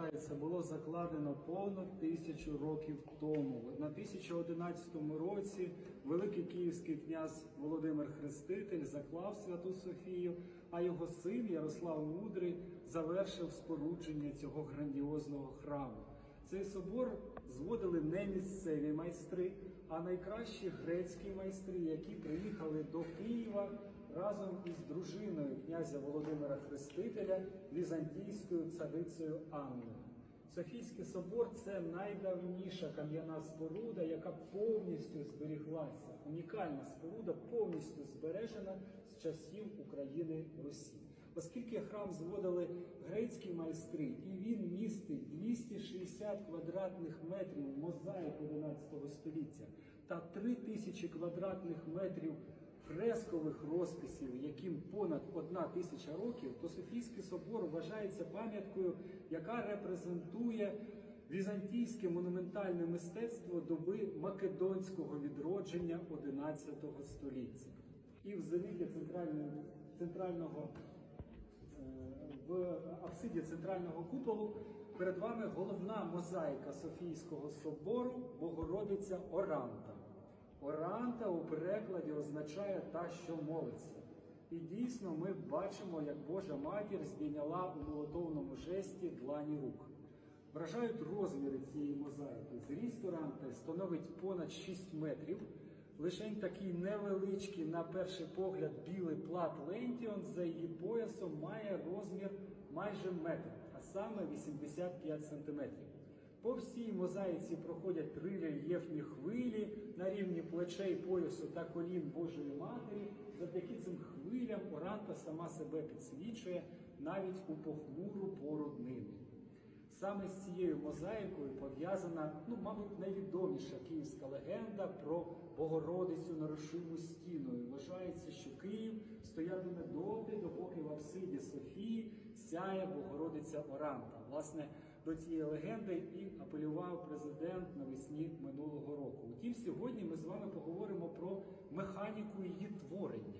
вважається, було закладено понад тисячу років тому. На 1011 році великий київський князь Володимир Хреститель заклав Святу Софію, а його син Ярослав Мудрий завершив спорудження цього грандіозного храму. Цей собор зводили не місцеві майстри, а найкращі грецькі майстри, які приїхали до Києва разом із дружиною князя Володимира Хрестителя, візантійською царицею Анною. Софійський собор це найдавніша кам'яна споруда, яка повністю зберіглася. Унікальна споруда, повністю збережена з часів України Русі. Оскільки храм зводили грецькі майстри, і він містить 260 квадратних метрів мозаїк 11 століття та 3000 квадратних метрів фрескових розписів, яким понад одна тисяча років, то Софійський собор вважається пам'яткою, яка репрезентує візантійське монументальне мистецтво доби македонського відродження 11 століття. І в зеніті центрального, апсиді центрального куполу перед вами головна мозаїка Софійського собору Богородиця Оранта. Оранта у перекладі означає та, що молиться. І дійсно ми бачимо, як Божа матір здійняла у молотовному жесті длані рук. Вражають розміри цієї мозаїки. Зріст Оранти становить понад 6 метрів. Лишень такий невеличкий, на перший погляд, білий плат Лентіон за її поясом має розмір майже метр, а саме 85 сантиметрів. По всій мозаїці проходять три рельєфні хвилі на рівні плечей, поясу та колін Божої Матері. Завдяки цим хвилям Оранта сама себе підсвічує навіть у похмуру пору днини. Саме з цією мозаїкою пов'язана, ну, мабуть, найвідоміша київська легенда про Богородицю нерушиму стіною. Вважається, що Київ стоятиме доти, допоки в Апсиді Софії сяє Богородиця Оранта. Власне, до цієї легенди і апелював президент навесні минулого року. Утім, сьогодні ми з вами поговоримо про механіку її творення.